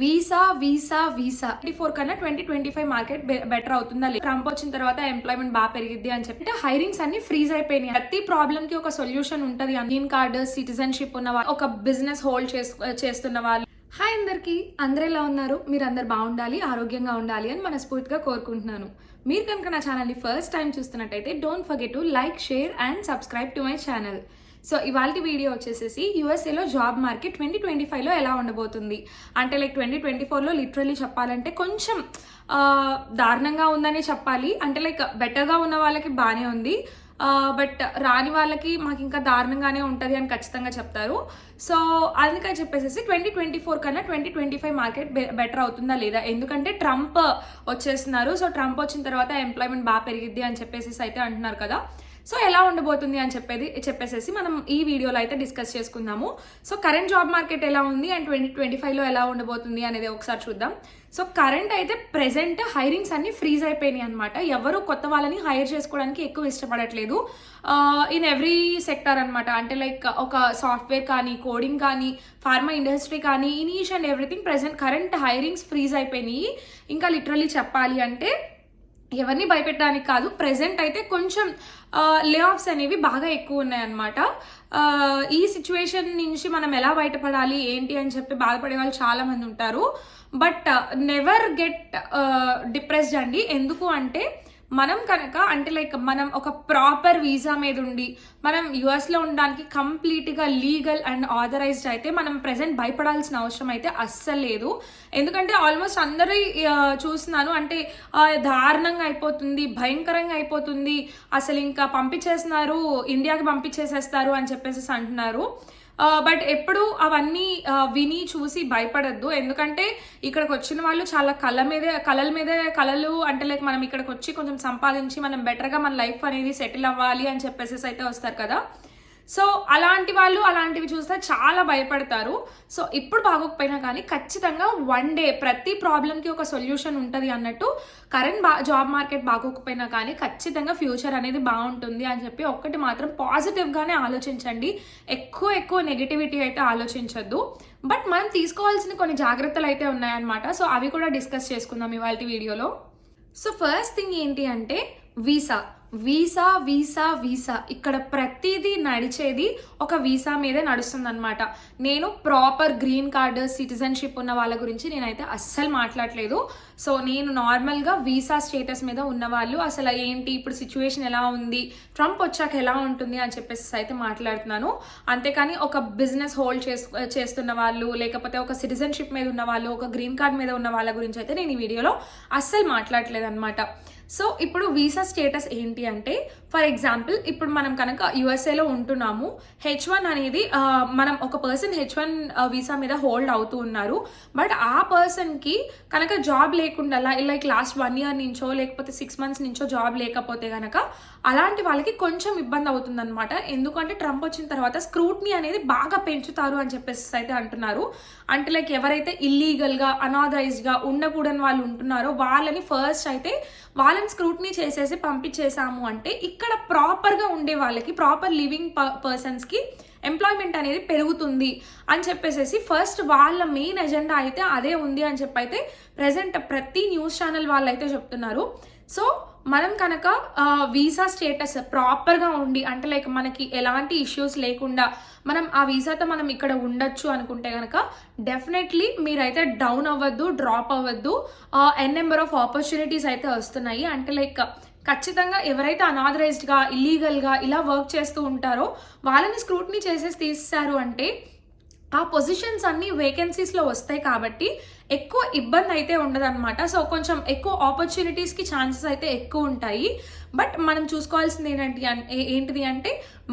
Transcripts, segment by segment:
Visa visa visa. Twenty four కన్నా twenty twenty five market better అవుతుందా లేదు Trump వచ్చిన తర్వాత ఎంప్లాయ్మెంట్ బాగా పెరిగిద్ది అని చెప్పి. హైరింగ్స్ అన్ని ఫ్రీజ్ అయిపోయినాయి. ప్రతి ప్రాబ్లమ్కి ఒక సొల్యూషన్ ఉంటది. గ్రీన్ కార్డ్ సిటిజన్షిప్ ఉన్న వాళ్ళు ఒక బిజినెస్ హోల్డ్ చేస్తున్న వాళ్ళు. హాయ్ అందరికి. అందరు ఎలా ఉన్నారు? మీరు అందరు బాగుండాలి ఆరోగ్యంగా ఉండాలి అని మనస్ఫూర్తిగా కోరుకుంటున్నాను. మీరు కనుక నా ఛానల్ని ఫస్ట్ టైం చూస్తున్నట్టయితే don't forget to like share and subscribe to my channel so ఇవాళ వీడియో వచ్చేసేసి యూఎస్ఏలో జాబ్ మార్కెట్ ట్వంటీ ట్వంటీ ఫైవ్లో ఎలా ఉండబోతుంది? అంటే లైక్ ట్వంటీ ట్వంటీ ఫోర్లో లిటరలీ చెప్పాలంటే కొంచెం దారుణంగా ఉందని చెప్పాలి. అంటే లైక్ బెటర్గా ఉన్న వాళ్ళకి బాగానే ఉంది. బట్ రాని వాళ్ళకి మాకు ఇంకా దారుణంగానే ఉంటుంది అని ఖచ్చితంగా చెప్తారు. సో అందుకని చెప్పేసి ట్వంటీ ట్వంటీ ఫోర్ కన్నా twenty twenty five market better అవుతుందా లేదా? ఎందుకంటే ట్రంప్ వచ్చేస్తున్నారు. సో ట్రంప్ వచ్చిన తర్వాత ఎంప్లాయ్మెంట్ బాగా పెరిగిద్ది అని చెప్పేసి అయితే అంటున్నారు కదా. సో ఎలా ఉండబోతుంది అని చెప్పేది చెప్పేసేసి మనం ఈ వీడియోలో అయితే డిస్కస్ చేసుకుందాము. సో కరెంట్ జాబ్ మార్కెట్ ఎలా ఉంది అండ్ ట్వంటీ ట్వంటీ ఫైవ్లో ఎలా ఉండబోతుంది అనేది ఒకసారి చూద్దాం. సో కరెంట్ అయితే ప్రెసెంట్ హైరింగ్స్ అన్ని ఫ్రీజ్ అయిపోయినాయి అనమాట ఎవరు కొత్త వాళ్ళని హైర్ చేసుకోవడానికి ఎక్కువ ఇష్టపడట్లేదు. ఇన్ ఎవ్రీ సెక్టర్ అనమాట అంటే లైక్ ఒక సాఫ్ట్వేర్ కానీ కోడింగ్ కానీ ఫార్మా ఇండస్ట్రీ కానీ in each and everything present current hirings freeze అయిపోయినాయి. ఇంకా లిటరలీ చెప్పాలి అంటే ఎవరిని భయపెట్టడానికి కాదు ప్రెసెంట్ అయితే కొంచెం లే ఆఫ్స్ అనేవి బాగా ఎక్కువ ఉన్నాయన్నమాట. ఈ సిచ్యువేషన్ నుంచి మనం ఎలా బయటపడాలి ఏంటి అని చెప్పి బాధపడే వాళ్ళు చాలామంది ఉంటారు. బట్ నెవర్ గెట్ డిప్రెస్డ్ అండి. ఎందుకు అంటే మనం కనుక అంటే లైక్ మనం ఒక ప్రాపర్ వీసా మీద ఉండి మనం యుఎస్లో ఉండడానికి కంప్లీట్గా లీగల్ అండ్ ఆథరైజ్డ్ అయితే మనం ప్రజెంట్ భయపడాల్సిన అవసరం అయితే అస్సలు లేదు. ఎందుకంటే ఆల్మోస్ట్ అందరూ చూస్తున్నాను అంటే దారుణంగా అయిపోతుంది భయంకరంగా అయిపోతుంది. అసలు ఇంకా పంపించేస్తున్నారు ఇండియాకి పంపించేసేస్తారు అని చెప్పేసి అంటున్నారు. బట్ ఎప్పుడు అవన్నీ విని చూసి భయపడద్దు. ఎందుకంటే ఇక్కడికి వచ్చిన వాళ్ళు చాలా కళ మీదే కళల మీదే కళలు అంటే లైక్ మనం ఇక్కడికి వచ్చి కొంచెం సంపాదించి మనం బెటర్గా మన లైఫ్ అనేది సెటిల్ అవ్వాలి అని చెప్పేసి అయితే వస్తారు కదా. సో అలాంటి వాళ్ళు అలాంటివి చూస్తే చాలా భయపడతారు. సో ఇప్పుడు బాగోకపోయినా కానీ ఖచ్చితంగా వన్ డే ప్రతి ప్రాబ్లంకి ఒక సొల్యూషన్ ఉంటుంది అన్నట్టు కరెంట్ బా జాబ్ మార్కెట్ బాగోకపోయినా కానీ ఖచ్చితంగా ఫ్యూచర్ అనేది బాగుంటుంది అని చెప్పి ఒక్కటి మాత్రం పాజిటివ్గానే ఆలోచించండి. ఎక్కువ ఎక్కువ నెగిటివిటీ అయితే ఆలోచించొద్దు. బట్ మనం తీసుకోవాల్సిన కొన్ని జాగ్రత్తలు అయితే ఉన్నాయన్నమాట. సో అవి కూడా డిస్కస్ చేసుకుందాం ఇవాళ వీడియోలో సో ఫస్ట్ థింగ్ ఏంటి అంటే వీసా వీసా వీసా వీసా. ఇక్కడ ప్రతిదీ నడిచేది ఒక వీసా మీదే నడుస్తుంది అనమాట నేను ప్రాపర్ గ్రీన్ కార్డు సిటిజన్షిప్ ఉన్న వాళ్ళ గురించి నేనైతే అస్సలు మాట్లాడలేదు. సో నేను నార్మల్గా వీసా స్టేటస్ మీద ఉన్న వాళ్ళు అసలు ఏంటి ఇప్పుడు సిచ్యువేషన్ ఎలా ఉంది ట్రంప్ వచ్చాక ఎలా ఉంటుంది అని చెప్పేసి అయితే మాట్లాడుతున్నాను. అంతేకాని ఒక బిజినెస్ హోల్డ్ చేస్తున్న వాళ్ళు లేకపోతే ఒక సిటిజన్షిప్ మీద ఉన్న వాళ్ళు ఒక గ్రీన్ కార్డ్ మీద ఉన్న వాళ్ళ గురించి అయితే నేను ఈ వీడియోలో అస్సలు మాట్లాడలేదు అనమాట సో ఇప్పుడు వీసా స్టేటస్ ఏంటి అంటే ఫర్ ఎగ్జాంపుల్ ఇప్పుడు మనం కనుక యుఎస్ఏలో ఉంటున్నాము హెచ్ వన్ అనేది మనం ఒక పర్సన్ హెచ్ వన్ వీసా మీద హోల్డ్ అవుతూ ఉన్నారు. బట్ ఆ పర్సన్కి కనుక జాబ్ లేకుండా లైక్ లాస్ట్ వన్ ఇయర్ నుంచో లేకపోతే సిక్స్ మంత్స్ నుంచో జాబ్ లేకపోతే కనుక అలాంటి వాళ్ళకి కొంచెం ఇబ్బంది అవుతుంది అనమాట ఎందుకంటే ట్రంప్ వచ్చిన తర్వాత స్క్రూట్నీ అనేది బాగా పెంచుతారు అని చెప్పేసి అయితే అంటున్నారు. అంటే లైక్ ఎవరైతే ఇల్లీగల్గా అనాథరైజ్డ్గా ఉండకూడని వాళ్ళు ఉంటున్నారో వాళ్ళని ఫస్ట్ అయితే వాళ్ళ వాళ్ళని స్క్రూట్నీ చేసేసి పంపించేసాము అంటే ఇక్కడ ప్రాపర్గా ఉండే వాళ్ళకి ప్రాపర్ లివింగ్ ప పర్సన్స్కి ఎంప్లాయ్మెంట్ అనేది పెరుగుతుంది అని చెప్పేసి ఫస్ట్ వాళ్ళ మెయిన్ ఎజెండా అయితే అదే ఉంది అని చెప్పి అయితే ప్రజెంట్ ప్రతి న్యూస్ ఛానల్ వాళ్ళు అయితే చెప్తున్నారు. సో మనం కనుక వీసా స్టేటస్ ప్రాపర్గా ఉండి అంటే లైక్ మనకి ఎలాంటి ఇష్యూస్ లేకుండా మనం ఆ వీసాతో మనం ఇక్కడ ఉండొచ్చు అనుకుంటే కనుక డెఫినెట్లీ మీరైతే డౌన్ అవ్వద్దు డ్రాప్ అవ్వద్దు. ఎన్ నెంబర్ ఆఫ్ ఆపర్చునిటీస్ అయితే వస్తున్నాయి. అంటే లైక్ ఖచ్చితంగా ఎవరైతే అనాథరైజ్డ్గా ఇల్లీగల్గా ఇలా వర్క్ చేస్తూ ఉంటారో వాళ్ళని స్క్రూట్నీ చేసేసి తీస్తారు అంటే ఆ పొజిషన్స్ అన్ని వేకెన్సీస్లో వస్తాయి కాబట్టి ఎక్కువ ఇబ్బంది అయితే ఉండదన్నమాట. సో కొంచెం ఎక్కువ ఆపర్చునిటీస్కి ఛాన్సెస్ అయితే ఎక్కువ ఉంటాయి. బట్ మనం చూసుకోవాల్సింది ఏంటంటే ఏంటిది అంటే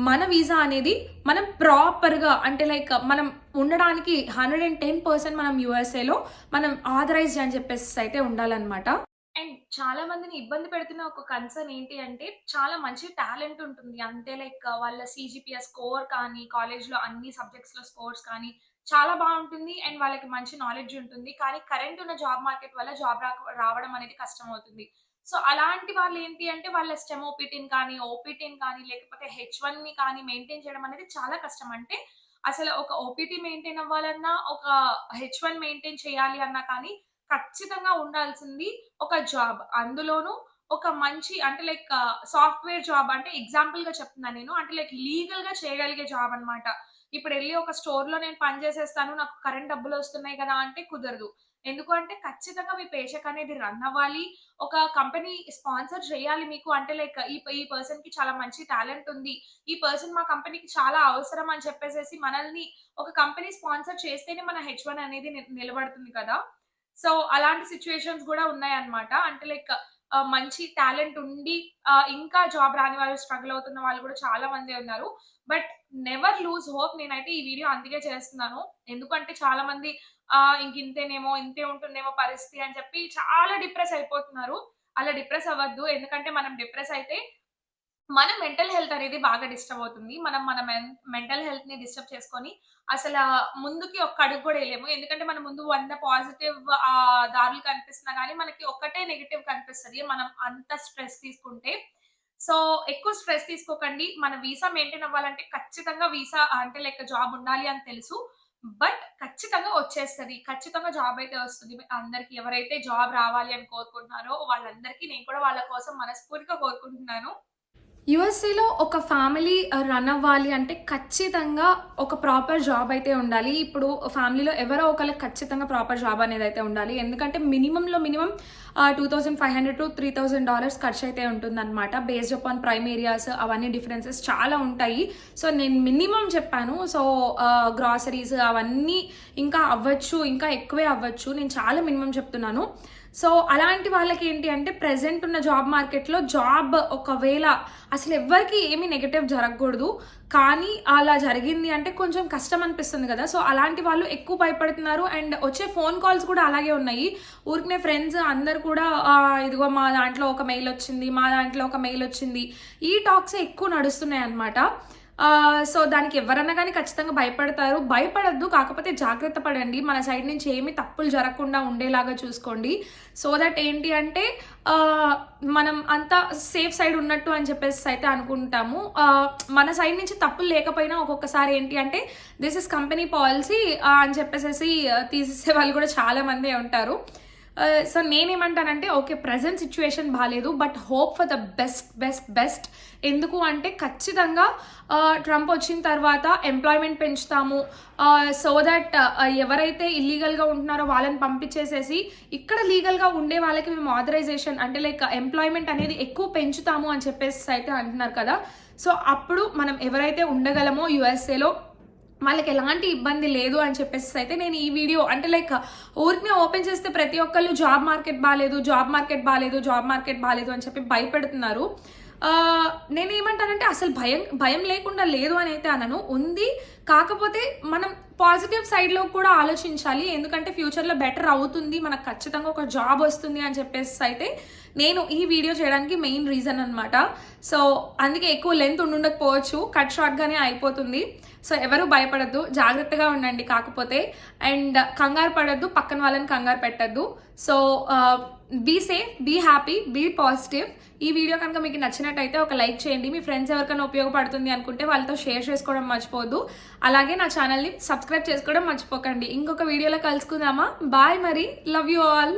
మన వీసా అనేది మనం ప్రాపర్గా అంటే లైక్ మనం ఉండడానికి హండ్రెడ్ అండ్ టెన్ పర్సెంట్ మనం యూఎస్ఏలో మనం ఆథరైజ్డ్ అని చెప్పేసి అయితే ఉండాలన్నమాట. అండ్ చాలా మందిని ఇబ్బంది పెడుతున్న ఒక కన్సర్న్ ఏంటి అంటే చాలా మంచి టాలెంట్ ఉంటుంది. అంతే లైక్ uh, వాళ్ళ సిజిపిఎస్ స్కోర్ కానీ కాలేజ్లో అన్ని సబ్జెక్ట్స్లో స్కోర్స్ కానీ చాలా బాగుంటుంది అండ్ వాళ్ళకి మంచి నాలెడ్జ్ ఉంటుంది. కానీ కరెంట్ ఉన్న జాబ్ మార్కెట్ వల్ల జాబ్ రావడం అనేది కష్టం అవుతుంది సో అలాంటి వాళ్ళు ఏంటి అంటే వాళ్ళ స్టెమ్ ఓపీటీని కానీ ఓపీటీని కానీ లేకపోతే హెచ్ని కానీ మెయింటైన్ చేయడం అనేది చాలా కష్టం. అంటే అసలు ఒక ఓపీటీ మెయింటైన్ అవ్వాలన్నా, ఒక హెచ్ వన్ మెయింటైన్ చేయాలి అన్నా కానీ ఖచ్చితంగా ఉండాల్సింది ఒక జాబ్. అందులోనూ ఒక మంచి అంటే లైక్ సాఫ్ట్‌వేర్ జాబ్ అంటే ఎగ్జాంపుల్గా చెప్తున్నాను నేను. అంటే లైక్ లీగల్గా చేయగలిగే జాబ్ అన్నమాట. వెళ్ళి ఒక స్టోర్లో నేను పని చేసేస్తాను. నాకు కరెంట్ డబ్బులు వస్తున్నాయి కదా! అంటే కుదరదు. ఎందుకంటే ఖచ్చితంగా మీ పేషక్ అనేది రన్ అవ్వాలి. ఒక కంపెనీ స్పాన్సర్ చేయాలి మీకు. అంటే లైక్ ఈ ఈ పర్సన్‌కి చాలా మంచి టాలెంట్ ఉంది. ఈ పర్సన్ మా కంపెనీకి చాలా అవసరం అని చెప్పేసేసి మనల్ని ఒక కంపెనీ స్పాన్సర్ చేస్తేనే మన హెచ్ వన్ అనేది నిలబడుతుంది కదా! సో, అలాంటి సిట్యుయేషన్స్ కూడా ఉన్నాయన్నమాట. అంటే లైక్ మంచి టాలెంట్ ఉండి ఇంకా జాబ్ రాని వాళ్ళు స్ట్రగుల్ అవుతున్న వాళ్ళు కూడా చాలా మందే ఉన్నారు. But never lose hope. నేనైతే ఈ వీడియో అందుకే చేస్తున్నాను. ఎందుకంటే చాలా మంది ఇంక ఇంతేనేమో, ఇంతే ఉంటుందేమో పరిస్థితి అని చెప్పి చాలా డిప్రెస్ అయిపోతున్నారు. అలా డిప్రెస్ అవ్వద్దు. ఎందుకంటే మనం డిప్రెస్ అయితే మన మెంటల్ హెల్త్ అనేది బాగా డిస్టర్బ్ అవుతుంది. మనం మన మెన్ మెంటల్ హెల్త్‌ని డిస్టర్బ్ చేసుకొని అసలు ముందుకి ఒక్క అడుగు కూడా వేయలేము ఎందుకంటే మన ముందు వంద పాజిటివ్ దారులు కనిపిస్తున్నా కానీ మనకి ఒక్కటే నెగిటివ్ కనిపిస్తది. మనం అంత స్ట్రెస్ తీసుకుంటే. సో, ఎక్కువ స్ట్రెస్ తీసుకోకండి. మన వీసా మెయింటైన్ అవ్వాలంటే ఖచ్చితంగా వీసా అంటే లైక్ జాబ్ ఉండాలి అని తెలుసు. బట్ ఖచ్చితంగా వచ్చేస్తుంది ఖచ్చితంగా జాబ్ అయితే వస్తుంది. అందరికి ఎవరైతే జాబ్ రావాలి అని కోరుకుంటున్నారో వాళ్ళందరికీ నేను కూడా వాళ్ళ కోసం మనస్ఫూర్తిగా కోరుకుంటున్నాను. యుఎస్ఏలో ఒక ఫ్యామిలీ రన్ uh, అవ్వాలి అంటే ఖచ్చితంగా ఒక ప్రాపర్ జాబ్ అయితే ఉండాలి. ఇప్పుడు ఫ్యామిలీలో ఎవరో ఒకళ్ళకి ఖచ్చితంగా ప్రాపర్ జాబ్ అనేది అయితే ఉండాలి. ఎందుకంటే మినిమమ్‌లో మినిమమ్ ఆహ్, $2500-$3000 ఖర్చయితే ఉంటుందన్నమాట. బేస్డ్ అపాన్ ప్రైమ్ ఏరియాస్ అవన్నీ డిఫరెన్సెస్ చాలా ఉంటాయి. సో, నేను మినిమమ్ చెప్పాను. సో, గ్రాసరీస్ uh, అవన్నీ ఇంకా అవ్వచ్చు. ఇంకా ఎక్కువే అవ్వచ్చు. నేను చాలా మినిమమ్ చెప్తున్నాను. సో, అలాంటి వాళ్ళకి ఏంటి అంటే ప్రెజెంట్ ఉన్న జాబ్ మార్కెట్‌లో జాబ్ ఒకవేళ అసలు ఎవ్వరికీ ఏమీ నెగటివ్ జరగకూడదు. కానీ అలా జరిగింది అంటే కొంచెం కష్టం అనిపిస్తుంది కదా! సో, అలాంటి వాళ్ళు ఎక్కువ భయపడుతున్నారు. అండ్ వచ్చే ఫోన్ కాల్స్ కూడా అలాగే ఉన్నాయి. ఊరికనే ఫ్రెండ్స్ అందరు కూడా ఇదిగో మా దాంట్లో ఒక మెయిల్ వచ్చింది. మా దాంట్లో ఒక మెయిల్ వచ్చింది. ఈ టాక్సే ఎక్కువ నడుస్తున్నాయి అన్నమాట సో, దానికి ఎవరన్నా కానీ ఖచ్చితంగా భయపడతారు. భయపడద్దు కాకపోతే జాగ్రత్త పడండి. మన సైడ్ నుంచి ఏమి తప్పులు జరగకుండా ఉండేలాగా చూసుకోండి. సో దట్ ఏంటి అంటే మనం అంతా సేఫ్ సైడ్ ఉన్నట్టు అని చెప్పేసి అయితే అనుకుంటాము. మన సైడ్ నుంచి తప్పులు లేకపోయినా ఒక్కొక్కసారి ఏంటి అంటే దిస్ ఇస్ కంపెనీ పాలసీ అని చెప్పేసేసి తీసేసే వాళ్ళు కూడా చాలా మందే ఉంటారు. Uh, సో, నేనేమంటానంటే ఓకే. ప్రజెంట్ సిచ్యువేషన్ బాగాలేదు but hope for the best, best, best. ఎందుకు అంటే ఖచ్చితంగా uh, ట్రంప్ వచ్చిన తర్వాత ఎంప్లాయ్‌మెంట్ పెంచుతాము. Uh, సో దట్ ఎవరైతే ఇల్లీగల్‌గా ఉంటున్నారో వాళ్ళని పంపించేసేసి ఇక్కడ లీగల్‌గా ఉండే వాళ్ళకి మేము ఆథరైజేషన్ అంటే లైక్ ఎంప్లాయ్‌మెంట్ అనేది ఎక్కువ పెంచుతాము అని చెప్పేసి అయితే అంటున్నారు కదా! సో, అప్పుడు మనం ఎవరైతే ఉండగలమో యూఎస్ఏలో వాళ్ళకి ఎలాంటి ఇబ్బంది లేదు అని చెప్పేసి అయితే నేను ఈ వీడియో అంటే లైక్ ఊరికి ఓపెన్ చేస్తే ప్రతి ఒక్కళ్ళు జాబ్ మార్కెట్ బాగాలేదు జాబ్ మార్కెట్ బాగాలేదు జాబ్ మార్కెట్ బాగాలేదు అని చెప్పి భయపెడుతున్నారు. నేను నేనేమంటానంటే అసలు భయం భయం లేకుండా లేదు అని అయితే అనను. ఉంది. కాకపోతే మనం పాజిటివ్ సైడ్‌లో కూడా ఆలోచించాలి. ఎందుకంటే ఫ్యూచర్‌లో బెటర్ అవుతుంది. మనకు ఖచ్చితంగా ఒక జాబ్ వస్తుంది అని చెప్పేసి అయితే నేను ఈ వీడియో చేయడానికి మెయిన్ రీజన్ అనమాట సో, అందుకే ఎక్కువ లెంత్ ఉండుండకపోవచ్చు. కట్ షార్ట్‌గానే అయిపోతుంది. సో, ఎవరు భయపడొద్దు. జాగ్రత్తగా ఉండండి కాకపోతే. అండ్ కంగారు పడద్దు పక్కన వాళ్ళని కంగారు పెట్టొద్దు. So, be safe, be happy, be positive. ఈ వీడియో కనుక మీకు నచ్చినట్టయితే ఒక లైక్ చేయండి. మీ ఫ్రెండ్స్ ఎవరికైనా ఉపయోగపడుతుంది అనుకుంటే వాళ్ళతో షేర్ చేసుకోవడం మర్చిపోవద్దు. అలాగే నా ఛానల్‌ని సబ్స్క్రైబ్ చేసుకోవడం మర్చిపోకండి. ఇంకొక వీడియోలో కలుసుకుందామా? బాయ్ మరి. Love you all.